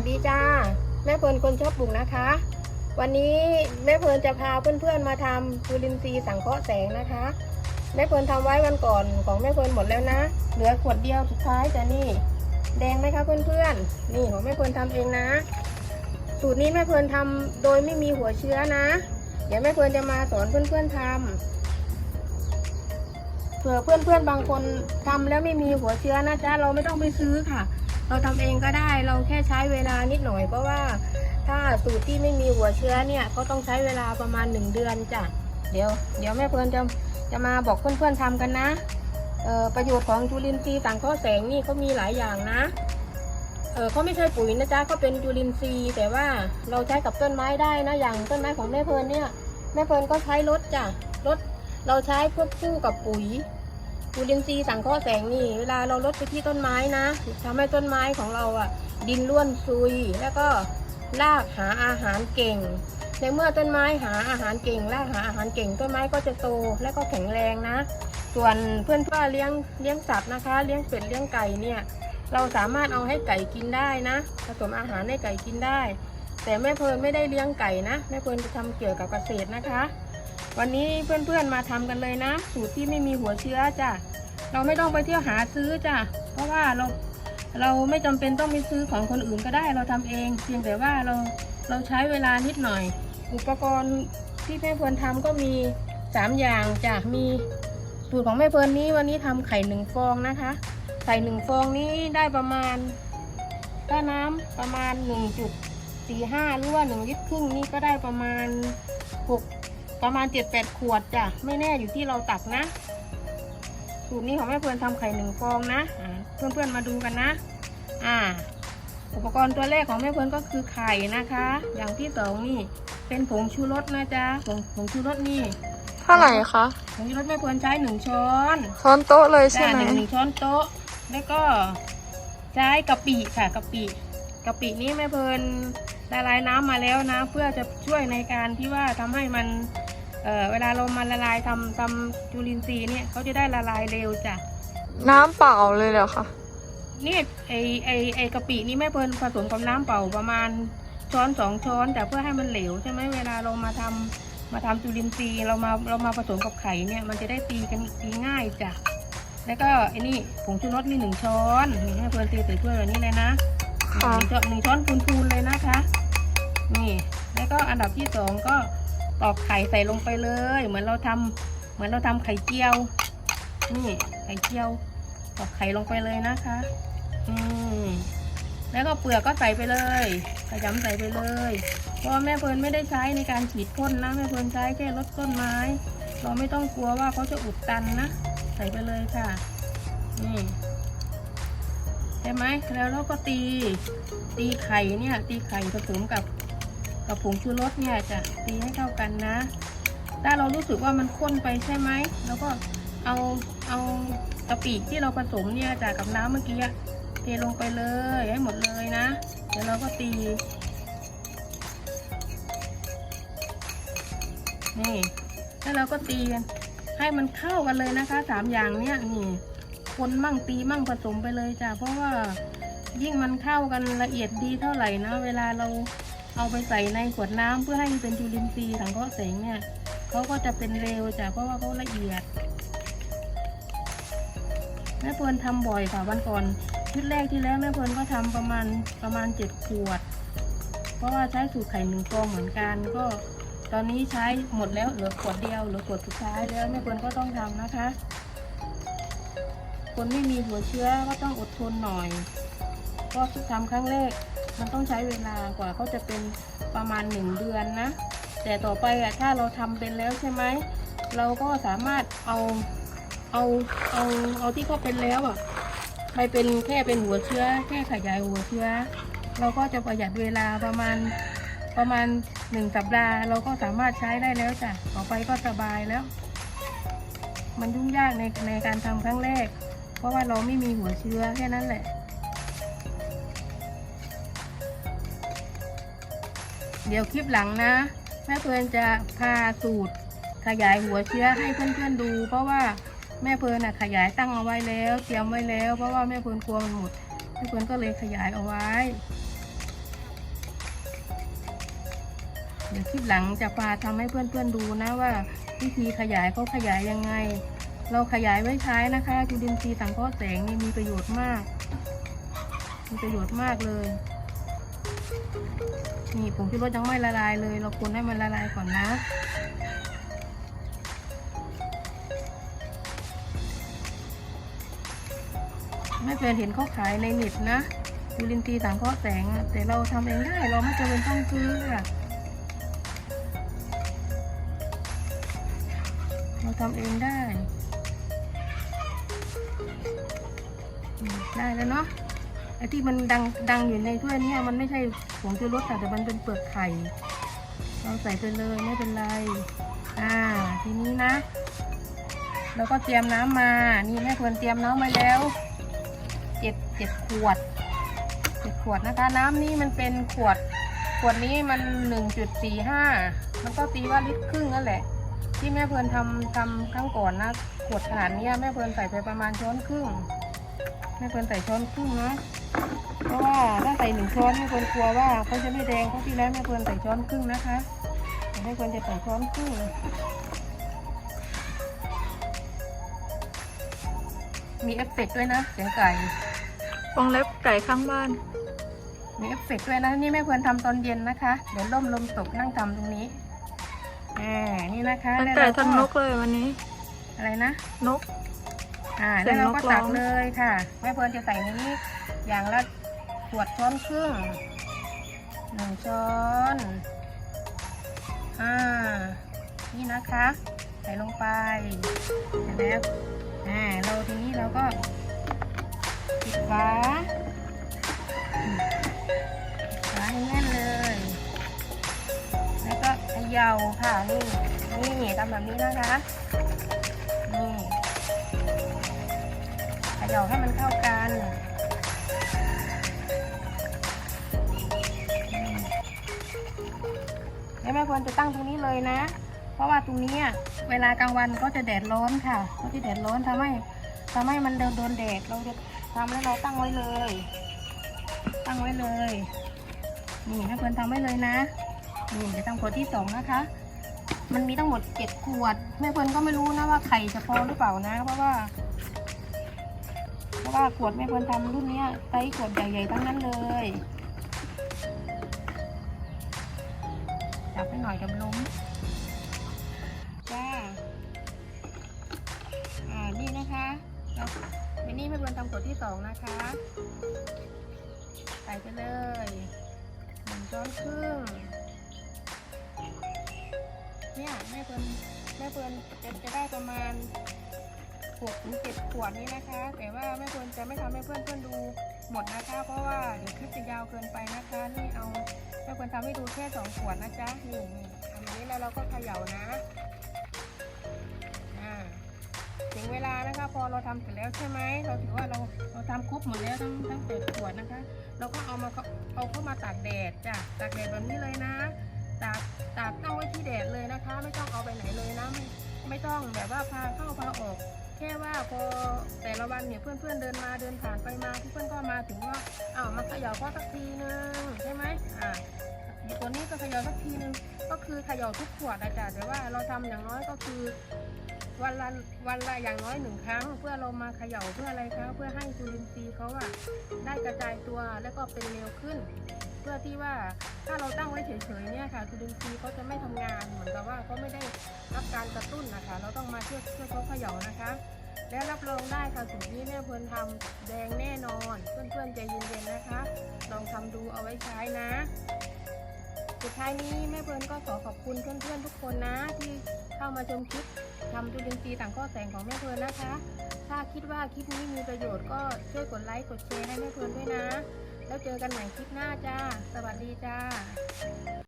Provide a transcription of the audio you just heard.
วัสดีจ้า แม่เพลินคนชอบปลูกนะคะ วันนี้แม่เพลินจะพาเพื่อนๆมาทำจุลินทรีย์สังเคราะห์แสงนะคะ แม่เพลินทำไว้วันก่อนของแม่เพลินหมดแล้วนะ เหลือขวดเดียวสุดท้ายจะนี่แดงไหมคะเพื่อนๆ นี่ของแม่เพลินทำเองนะ สูตรนี้แม่เพลินทำโดยไม่มีหัวเชื้อนะ เดี๋ยวแม่เพลินจะมาสอนเพื่อนๆทำเผื่อเพื่อนๆบางคนทำแล้วไม่มีหัวเชื้อนะจ๊ะเราไม่ต้องไปซื้อค่ะ เราทำเองก็ได้เราแค่ใช้เวลานิดหน่อย เพราะว่าถ้าสูตรที่ไม่มีหัวเชื้อเนี่ยเขาต้องใช้เวลาประมาณหนึ่งเดือนจ้ะเดี๋ยว เดี๋ยวแม่เพลินจะจะมาบอกเพื่อนๆทำกันนะเออประโยชน์ของจุลินทรีย์สังเคราะห์แสงนี่เขามีหลายอย่างนะเออเขาไม่ใช่ปุ๋ยนะจ๊ะเขาเป็นจุลินทรีย์แต่ว่าเราใช้กับต้นไม้ได้นะอย่างต้นไม้ของแม่เพลินเนี่ยแม่เพลินก็ใช้รถจ้ะรถเราใช้ควบคู่กับปุ๋ย จุลินทรีย์สังเคราะห์แสงนี่ เวลาเราลดไปที่ต้นไม้นะทำให้ต้นไม้ของเราอะ ดินร่วนซุย แล้วก็รากหาอาหารเก่ง ในเมื่อต้นไม้หาอาหารเก่ง รากหาอาหารเก่ง ต้นไม้ก็จะโตและก็แข็งแรงนะ ส่วนเพื่อนเพื่อเลี้ยงเลี้ยงสัตว์นะคะ เลี้ยงเป็ดเลี้ยงไก่เนี่ย เราสามารถเอาให้ไก่กินได้นะ ผสมอาหารให้ไก่กินได้ แต่แม่เพลินไม่ได้เลี้ยงไก่นะ แม่เพลินจะทำเกี่ยวกับเกษตรนะคะ วันนี้เพื่อนๆมาทำกันเลยนะ สูตรที่ไม่มีหัวเชื้อจ้ะเราไม่ต้องไปเที่ยวหาซื้อจ้ะเพราะว่าเราเราไม่จำเป็นต้องไปซื้อของคนอื่นก็ได้ เราทำเอง เพียงแต่ว่าเราเราใช้เวลานิดหน่อย อุปกรณ์ที่แม่เพลินทำก็มีสามอย่างจ้ะมีสูตรของแม่เพลินนี้วันนี้ทำไข่หนึ่งฟองนะคะ ไข่หนึ่งฟองนี้ได้ประมาณถ้าน้ำประมาณหนึ่งจุดสี่ห้าหรือว่าหนึ่งลิตรครึ่งนี่ก็ได้ประมาณหก ประมาณเจ็ดแปดขวดจ้ะไม่แน่อยู่ที่เราตักนะ สูตรนี้ของแม่เพลินทำไข่หนึ่งฟองนะอ่าเพื่อนๆมาดูกันนะ อ่า อุปกรณ์ตัวแรกของแม่เพลินก็คือไข่นะคะ อย่างที่สองนี่เป็นผงชูรสนะจ๊ะผงผงชูรสนี่เท่าไหร่คะผงชูรสแม่เพลินใช้หนึ่งช้อนช้อนโต๊ะเลยใช่จ้าไหมหนึ่งหนึ่งช้อนโต๊ะแล้วก็ใช้กะปิค่ะกะปิกะปินี้แม่เพลิน ละลายน้ำมาแล้วนะ เพื่อจะช่วยในการที่ว่าทำให้มันเอ่อเวลาเรามาละลายทำทำจุลินทรีย์เนี่ยเขาจะได้ละลายเร็วจ้ะน้ำเปล่าเลยเหรอคะนี่ไอไอไอกะปินี่แม่เพลินผสมกับน้ำเปล่าประมาณช้อนสองช้อนแต่เพื่อให้มันเหลวใช่ไหมเวลาเรามาทำมาทำจุลินทรีย์เรามาเรามาผสมกับไข่เนี่ยมันจะได้ตีกันตีง่ายจ้ะแล้วก็ไอ้นี่ผงชูรสนี่หนึ่งช้อนนี่ให้เพลินตีใส่ถ้วยแบบนี้เลยนะค่ะหนึ่งช้อนหนึ่งช้อนพูนๆเลยนะคะ นี่แล้วก็อันดับที่สองก็ตอกไข่ใส่ลงไปเลย เหมือนเราทำเหมือนเราทำไข่เจียว นี่ไข่เจียวตอกไข่ลงไปเลยนะคะอืมแล้วก็เปลือกก็ใส่ไปเลยขยำใส่ไปเลย เพราะแม่เพลินไม่ได้ใช้ในการฉีดพ่นนะแม่เพลินใช้แค่ลดต้นไม้ เราไม่ต้องกลัวว่าเขาจะอุดตันนะ ใส่ไปเลยค่ะ นี่ใช่ไหมแล้วเราก็ตี ตีไข่เนี่ย ตีไข่ผสมกับ กับผงชูรสเนี่ยจะตีให้เข้ากันนะ ถ้าเรารู้สึกว่ามันข้นไปใช่ไหมเราก็เอาเอากะปิที่เราผสมเนี่ยจากกับน้ำเมื่อกี้เทลงไปเลยให้หมดเลยนะ เดี๋ยวเราก็ตี นี่แล้วเราก็ตีให้มันเข้ากันเลยนะคะสามอย่างเนี้ยนี่คนมั่งตีมั่งผสมไปเลยจ้ะเพราะว่ายิ่งมันเข้ากันละเอียดดีเท่าไหร่นะ เวลาเรา เอาไปใส่ในขวดน้ำเพื่อให้มันเป็นจุลินทรีย์สังเคราะห์แสงเนี่ยเขาก็จะเป็นเร็วจ้ะเพราะว่าเขาละเอียดแม่เพลินทำบ่อยค่ะวันก่อนชุดแรกที่แล้วแม่เพลินก็ทำประมาณประมาณเจ็ดขวด เพราะว่าใช้สูตรไข่หนึ่งฟองเหมือนกันก็ ตอนนี้ใช้หมดแล้วเหลือขวดเดียวเหลือขวดสุดท้ายแล้วแม่เฟินก็ต้องทำนะคะ คนไม่มีหัวเชื้อก็ต้องอดทนหน่อยเพราะทำครั้งแรก มันต้องใช้เวลากว่าเขาจะเป็นประมาณหนึ่งเดือนนะ แต่ต่อไปอะถ้าเราทำเป็นแล้วใช่ไหม เราก็สามารถเอาเอาเอาเอาที่เขาเป็นแล้วอะไปเป็นแค่เป็นหัวเชื้อ แค่ขยายหัวเชื้อ เราก็จะประหยัดเวลาประมาณประมาณหนึ่งสัปดาห์ เราก็สามารถใช้ได้แล้วจ้ะต่อไปก็สบายแล้ว มันยุ่งยากในในการทำครั้งแรก เพราะว่าเราไม่มีหัวเชื้อแค่นั้นแหละ เดี๋ยวคลิปหลังนะแม่เพลินจะพาสูตรขยายหัวเชื้อให้เพื่อนๆดู เพราะว่าแม่เพลินน่ะขยายตั้งเอาไว้แล้วเตรียมไว้แล้ว เพราะว่าแม่เพลินกลัวมันหมดแม่เพลินก็เลยขยายเอาไว้ เดี๋ยวคลิปหลังจะพาทำให้เพื่อนๆดูนะว่า วิธีขยายเขาขยายยังไง เราขยายไว้ใช้นะคะจุลินทรีย์สังเคราะห์แสงนี่มีประโยชน์มาก มีประโยชน์มากเลย นี่ผงชูรสยังไม่ละลายเลย เราคนให้มันละลายก่อนนะไม่เป็นเห็นเขาขายในเน็ตนะจุลินทรีย์สังเคราะห์แสง แต่เราทำเองได้ เราไม่จำเป็นต้องซื้อค่ะเราทำเองได้ ได้แล้วเนาะ ไอ้ที่มันดังดังอยู่ในถ้วยเนี้มันไม่ใช่ผงชูรสค่ะแต่มันเป็นเปลือกไข่เราใส่ไปเลยไม่เป็นไร อ่า ทีนี้นะเราก็เตรียมน้ำมา นี่แม่ควรเตรียมน้ำมาแล้วเจ็ดเจ็ดขวดเจ็ดขวดนะคะ น้ำนี่มันเป็นขวด ขวดนี้มันหนึ่งจุดสี่ห้ามันก็ตีว่าลิตรครึ่งนั่นแหละ ที่แม่เพลินทำทำครั้งก่อนนะ ขวดขนาดนี้แม่เพลินใส่ไปประมาณช้อนครึ่งแม่เพลินใส่ช้อนครึ่งนะ เพราะว่าถ้าใส่หนึ่งช้อนแม่เพลินกลัวว่าเขาจะไม่แดงเพราะที่แล้วแม่เพลินใส่ช้อนครึ่งนะคะแต่แม่เพลินจะใส่ช้อนครึ่งมีเอฟเฟกต์ด้วยนะเสียงไก่วงเล็บไก่ข้างบ้าน มีเอฟเฟกต์ด้วยนะนี่แม่เพลินทำตอนเย็นนะคะ เดี๋ยวล่มลมตกนั่งทำตรงนี้อ่านี่นะคะทั้งแล้วไก่เราทั้งนกเลยวันนี้ อะไรนะ นก อ่าเสีแล้ยวงเราก็นกร้ตัอกงเลยค่ะแม่เพลินจะใส่นี้ อย่างละขวดช้อนครึ่งหนึ่งช้อนอ่านี่นะคะ ใส่ลงไปเสร็จแล้วอ่าเราทีนี้เราก็ปิดฝาฝาให้แน่นเลย แล้วก็เขย่าค่ะนี่นี่ทำแบบนี้นะคะนี่เขย่าให้มันเข้ากัน แล้วแม่ควรจะตั้งตรงนี้เลยนะ เพราะว่าตรงนี้เวลากลางวันก็จะแดดร้อนค่ะก็จะแดดร้อนทำให้ทำให้มันโดนโดนแดดเราจะทำแล้วเราตั้งไว้เลย ตั้งไว้เลย นี่แม่ควรทำไว้เลยนะนี่จะทำขวดที่สองนะคะ มันมีทั้งหมดเจ็ดขวดแม่เพิ่นก็ไม่รู้นะว่าไข่จะพอหรือเปล่านะ เพราะว่าเพราะว่าขวดแม่เพิ่นทำรุ่นเนี้ยไซส์ขวดใหญ่ๆทั้งนั้นเลย จับให้หน่อยเดี๋ยวมันล้มจ้าอ่านี่นะคะแล้วเมนี่แม่เพิ่นทำขวดที่สองนะคะ ใส่ไปเลยหนึ่งช้อนครึ่งเนี่ยแม่เพิ่นแม่เพิ่นจะจะได้ประมาณหกถึงเจ็ดขวดนี้นะคะ แต่ว่าแม่เพิ่นจะไม่ทำให้เพื่อนเพื่อนดู หมดนะคะ เพราะว่าเดี๋ยวคลิปจะยาวเกินไปนะคะนี่เอาแม่เพิ่นทำให้ดูแค่สองขวดนะจ๊ะนี่นี่ทำอย่างนี้แล้วเราก็เขย่านะถึงเวลานะคะ พอเราทำเสร็จแล้วใช่ไหมเราถือว่าเราเราทำครบหมดแล้วทั้งทั้งเจ็ดขวดนะคะ เราก็เอามาเขาเอาเข้ามาตากแดดจ้ะตากแดดแบบนี้เลยนะตากตากตั้งไว้ที่แดดเลยนะคะ ไม่ต้องเอาไปไหนเลยนะไม่ไม่ต้องแบบว่าพาเข้าพาออก พอแต่ละวันเนี่ยเพื่อนๆเดินมาเดินผ่านไปมาเพื่อนก็มาถึงว่าอ้าวมาเขย่าพ่อสักทีนึงใช่ไหมอ่าตัวนี้ก็เขย่าสักทีนึงก็คือเขย่าทุกขวดนะจ๊ะแต่ว่าเราทำอย่างน้อยก็คือ วันละวันละอย่างน้อยหนึ่งครั้ง เพื่อเรามาเขย่าเพื่ออะไรคะเพื่อให้จุลินทรีย์เขาอะได้กระจายตัวแล้วก็เป็นเร็วขึ้น เพื่อที่ว่าถ้าเราตั้งไว้เฉยๆเนี่ยค่ะจุลินทรีย์เขาจะไม่ทำงานเหมือนกับว่าเขาไม่ได้รับการกระตุ้นนะคะ เราต้องมาช่วยช่วยเขาเขย่านะคะ และรับรองได้ค่ะสูตรนี้แม่เพลินทำแดงแน่นอน เพื่อนๆใจเย็นๆนะคะ ลองทำดูเอาไว้ใช้นะ สุดท้ายนี้แม่เพลินก็ขอขอบคุณเพื่อนๆทุกคนนะ ที่เข้ามาชมคลิปทำจุลินทรีย์ต่างข้อแสงของแม่เพลินนะคะ ถ้าคิดว่าคลิปนี้มีประโยชน์ก็ช่วยกดไลค์กดแชร์ให้แม่เพลินด้วยนะ แล้วเจอกันใหม่คลิปหน้าจ้า สวัสดีจ้า